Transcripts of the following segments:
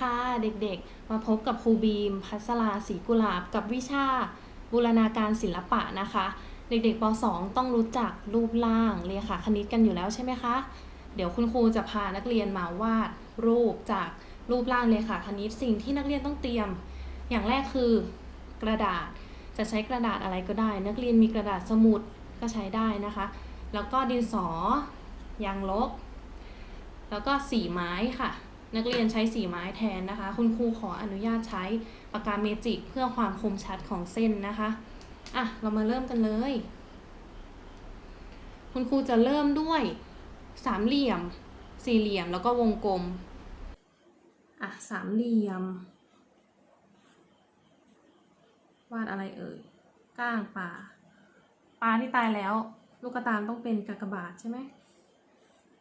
ค่ะเด็กๆ มาพบกับครูบีม พัสราศรีกุหลาบ กับวิชาบูรณาการศิลปะนะคะ เด็กๆป .2 ต้องรู้จักรูปร่างเรียค่ะคณิตกันอยู่แล้วใช่ไหมคะ เดี๋ยวคุณครูจะพานักเรียนมาวาดรูปจากรูปร่างเลยค่ะคณิตสิ่งที่นักเรียนต้องเตรียม อย่างแรกคือกระดาษจะใช้กระดาษอะไรก็ได้ นักเรียนมีกระดาษสมุดก็ใช้ได้นะคะ แล้วก็ดินสอยางลบแล้วก็สีไม้ค่ะ นักเรียนใช้สีไม้แทนนะคะ คุณครูขออนุญาตใช้ปากกาเมจิกเพื่อความคมชัดของเส้นนะคะอะเรามาเริ่มกันเลย คุณครูจะเริ่มด้วยสามเหลี่ยม สี่เหลี่ยมแล้วก็วงกลมอะสามเหลี่ยม วาดอะไรเอ่ยก้างปลาปลาที่ตายแล้ว ลูกกระตามต้องเป็นกากบาทใช่ไหม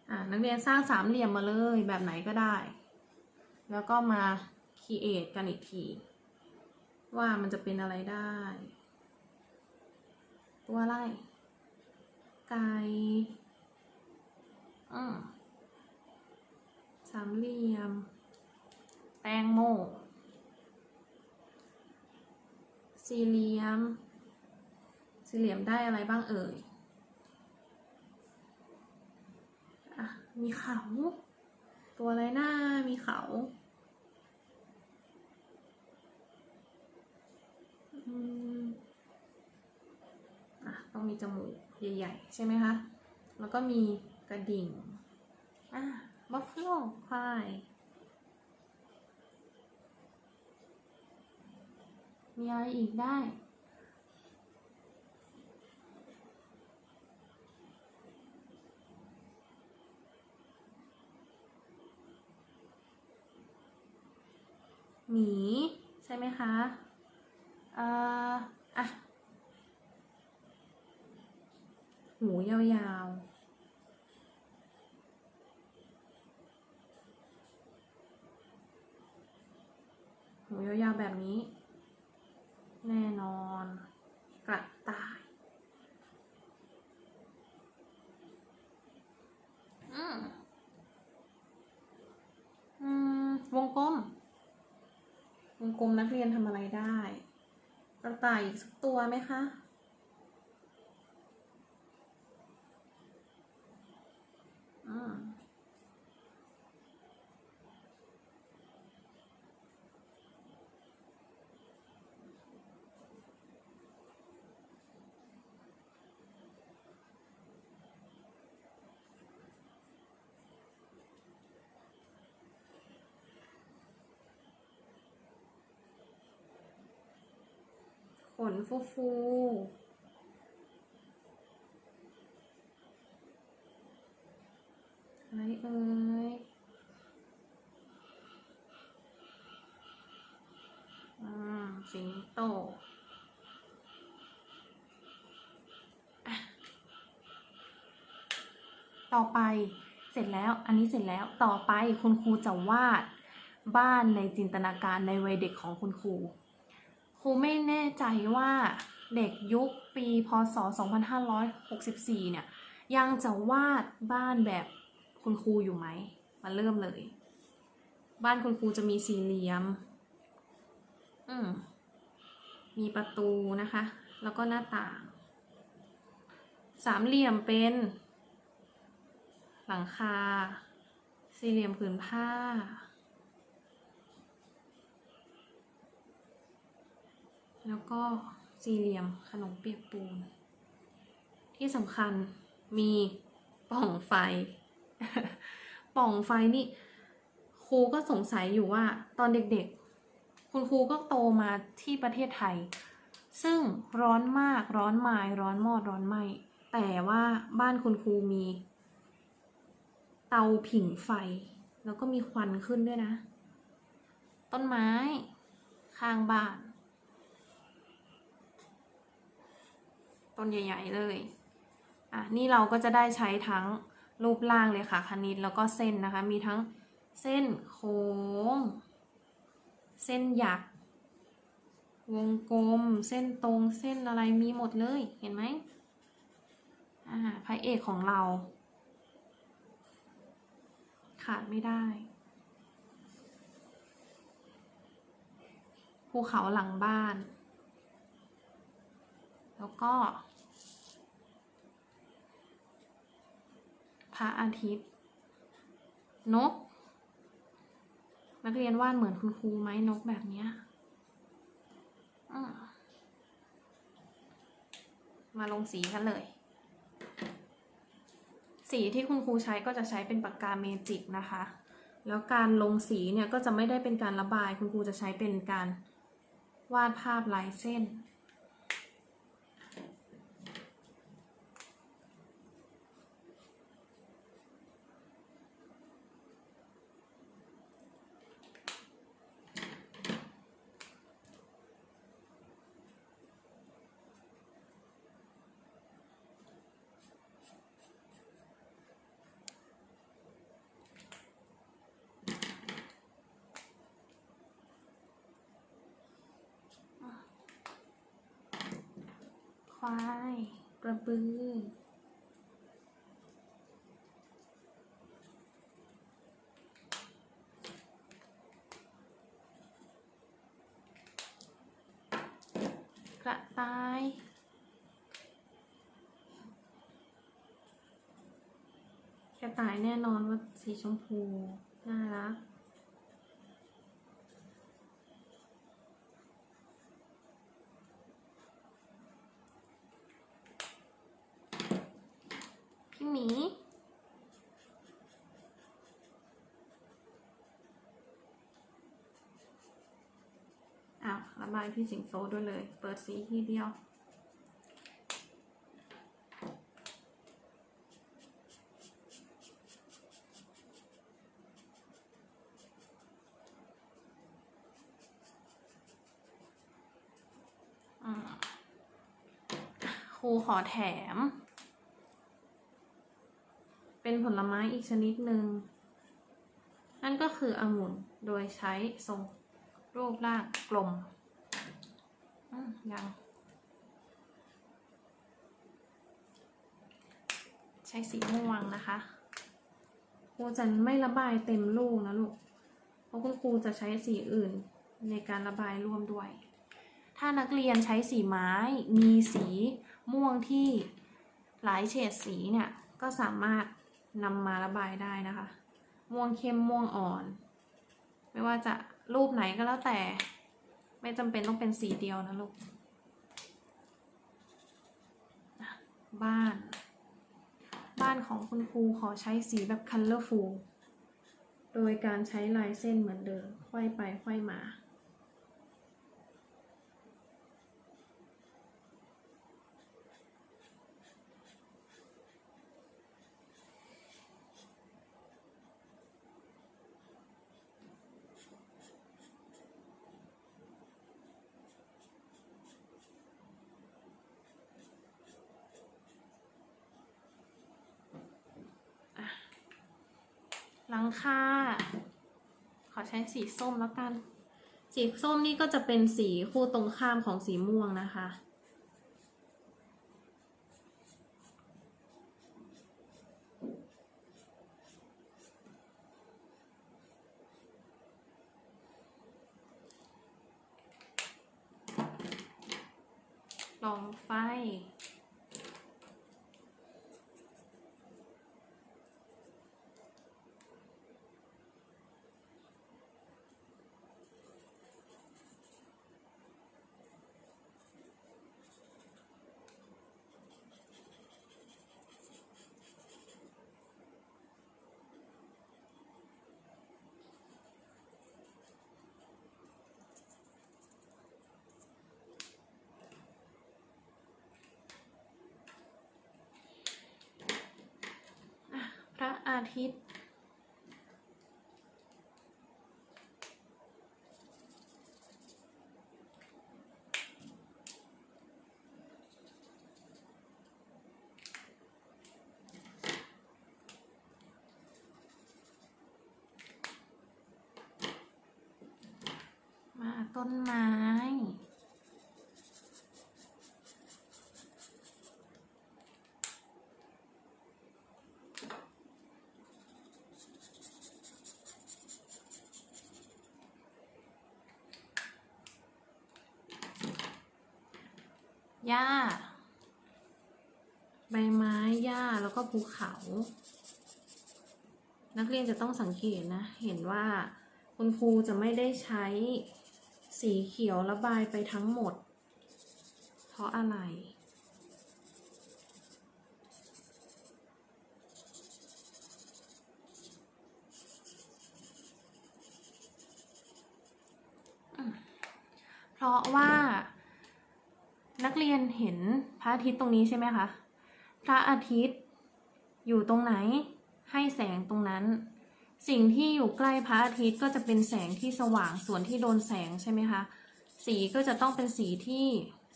อ่านักเรียนสร้างสามเหลี่ยมมาเลยแบบไหนก็ได้ แล้วก็มาคีเอทกันอีกที ว่ามันจะเป็นอะไรได้ ตัวอะไร ไก่อืมสามเหลี่ยม แตงโม สี่เหลี่ยม สี่เหลี่ยมได้อะไรบ้างเอ่ย อะ มีเขา ตัวอะไรหน้ามีเขาอืมอะต้องมีจมูกใหญ่ๆ ใช่ไหมคะ แล้วก็มีกระดิ่ง อะบัฟฟาโลควาย มีอะไรอีกได้ หมีใช่ไหมคะอ่าอะหูยาวๆหูยาวๆแบบนี้ แน่นอน กระต่าย อืม อืม วงกลม วง กลมนักเรียนทำอะไรได้ กระต่ายอีกสักตัวไหมคะ อืม ข นฟูฟูอะไรเอ่ยอืมสิงโตต่อไปเสร็จแล้วอันนี้เสร็จแล้วต่อไปคุณครูจะวาดบ้านในจินตนาการในวัยเด็กของคุณครู รูไม่แน่ใจว่าเด็กยุคปีพศ 2564 เนี่ย ยังจะวาดบ้านแบบคุณครูอยู่ไหม มาเริ่มเลย บ้านคุณครูจะมีสี่เหลี่ยม อืม มีประตูนะคะ แล้วก็หน้าต่าง สามเหลี่ยมเป็น หลังคา สี่เหลี่ยมผืนผ้า แล้วก็สี่เหลี่ยมขนมเปียกปูน ที่สำคัญมีปล่องไฟปล่องไฟนี่ครูก็สงสัยอยู่ว่าตอนเด็กๆ คุณครูก็โตมาที่ประเทศไทย ซึ่งร้อนมากร้อนไม้ร้อนมอดร้อนไหมแต่ว่าบ้านคุณครูมี เตาผิงไฟ แล้วก็มีควันขึ้นด้วยนะ ต้นไม้ ข้างบ้าน ต้นใหญ่ ๆ เลย อะนี่เราก็จะได้ใช้ทั้งรูปร่างเลยค่ะคณิตแล้วก็เส้นนะคะ มีทั้งเส้นโค้ง เส้นหยัก วงกลม เส้นตรงเส้นอะไรมีหมดเลยเห็นไหมอ่าพระเอกของเรา ขาดไม่ได้ภูเขาหลังบ้าน แล้วก็ พระอาทิตย์ นก นักเรียนวาดเหมือนคุณครูไหมนกแบบเนี้ยมาลงสีกันเลย สีที่คุณครูใช้ก็จะใช้เป็นปากกาเมจิกนะคะ แล้วการลงสีเนี่ยก็จะไม่ได้เป็นการระบาย คุณครูจะใช้เป็นการวาดภาพลายเส้น ควาย กระบือ กระต่าย กระต่ายแน่นอนว่าสีชมพู น่ารัก พี่หมี อ้าวระบายพี่สิงโตด้วยเลย เปิดสีทีเดียวครูขอแถม เป็นผลไม้อีกชนิดหนึ่ง นั่นก็คือองุ่น โดยใช้ทรงรูปร่างกลม ยังใช้สีม่วงนะคะครูจะไม่ระบายเต็มลูกนะลูก เพราะคุณครูจะใช้สีอื่นในการระบายร่วมด้วย ถ้านักเรียนใช้สีไม้มีสีม่วงที่หลายเฉดสีเนี่ยก็สามารถนำมาระบายได้นะคะ ม่วงเข้มม่วงอ่อน ไม่ว่าจะรูปไหนก็แล้วแต่ ไม่จำเป็นต้องเป็นสีเดียวนะลูก บ้าน บ้านของคุณครูขอใช้สีแบบ colorful โดยการใช้ลายเส้นเหมือนเดิมค่อยไปค่อยมา ลังคาขอใช้สีส้มแล้วกัน สีส้มนี่ก็จะเป็นสีคู่ตรงข้ามของสีม่วงนะคะ ลองไฟ พระอา ทิตย์ มาต้นไม้ พ หญ้า ใบไม้หญ้าแล้วก็ภูเขา นักเรียนจะต้องสังเกตนะ เห็นว่าคุณครูจะไม่ได้ใช้สีเขียวระบายไปทั้งหมด เพราะอะไร เพราะว่านั กเรียนเห็นพระอาทิตย์ตรงนี้ใช่ไหมคะ พระอาทิตย์อยู่ตรงไหนให้แสงตรงนั้น สิ่งที่อยู่ใกล้พระอาทิตย์ก็จะเป็นแสงที่สว่างส่วนที่โดนแสงใช่ไหมคะ สีก็จะต้องเป็นสีที่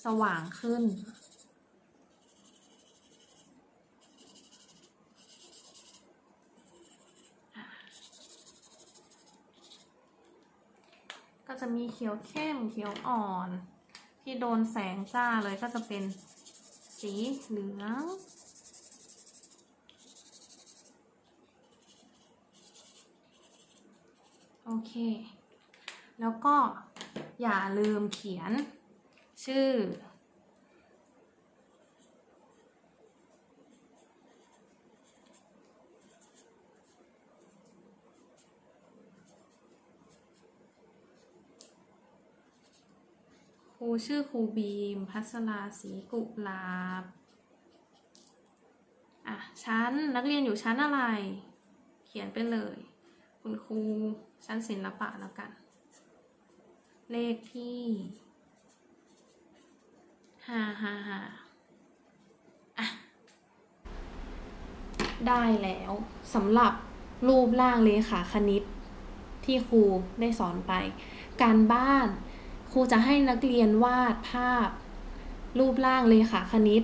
สว่างขึ้น ก็จะมีเขียวเข้มเขียวอ่อน ที่โดนแสงจ้าเลยก็จะเป็นสีเหลือง โอเค แล้วก็อย่าลืมเขียนชื่อ ค รูชื่อครูบีม พัสราศีกุลาบอะชั้นนักเรียนอยู่ชั้นอะไร เขียนไปเลย คุณครูชั้นศิลปะแล้วกัน เลขที่ห้าห้าห้าอะได้แล้วสำหรับรูปร่างเลขาคณิตที่ครูได้สอนไป การบ้าน ครูจะให้นักเรียนวาดภาพ รูปร่างเลขาคณิต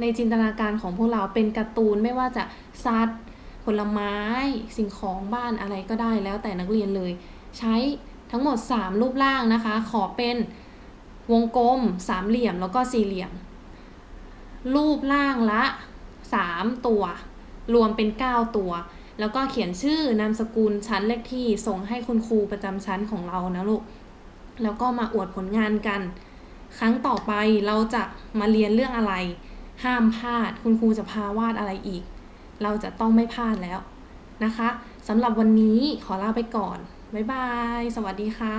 ในจินตนาการของพวกเราเป็นการ์ตูนไม่ว่าจะสัตว์ผลไม้ สิ่งของบ้านอะไรก็ได้แล้วแต่นักเรียนเลย ใช้ทั้งหมด 3 รูปร่างนะคะ ขอเป็นวงกลมสามเหลี่ยมแล้วก็สี่เหลี่ยม รูปร่างละ 3 ตัว รวมเป็น 9 ตัว แล้วก็เขียนชื่อนามสกุลชั้นเลขที่ส่งให้คุณครูประจำชั้นของเรานะลูก แล้วก็มาอวดผลงานกัน ครั้งต่อไปเราจะมาเรียนเรื่องอะไร ห้ามพลาด คุณครูจะพาวาดอะไรอีก เราจะต้องไม่พลาดแล้วนะคะสำหรับวันนี้ขอลาไปก่อน บ๊ายบาย สวัสดีค่ะ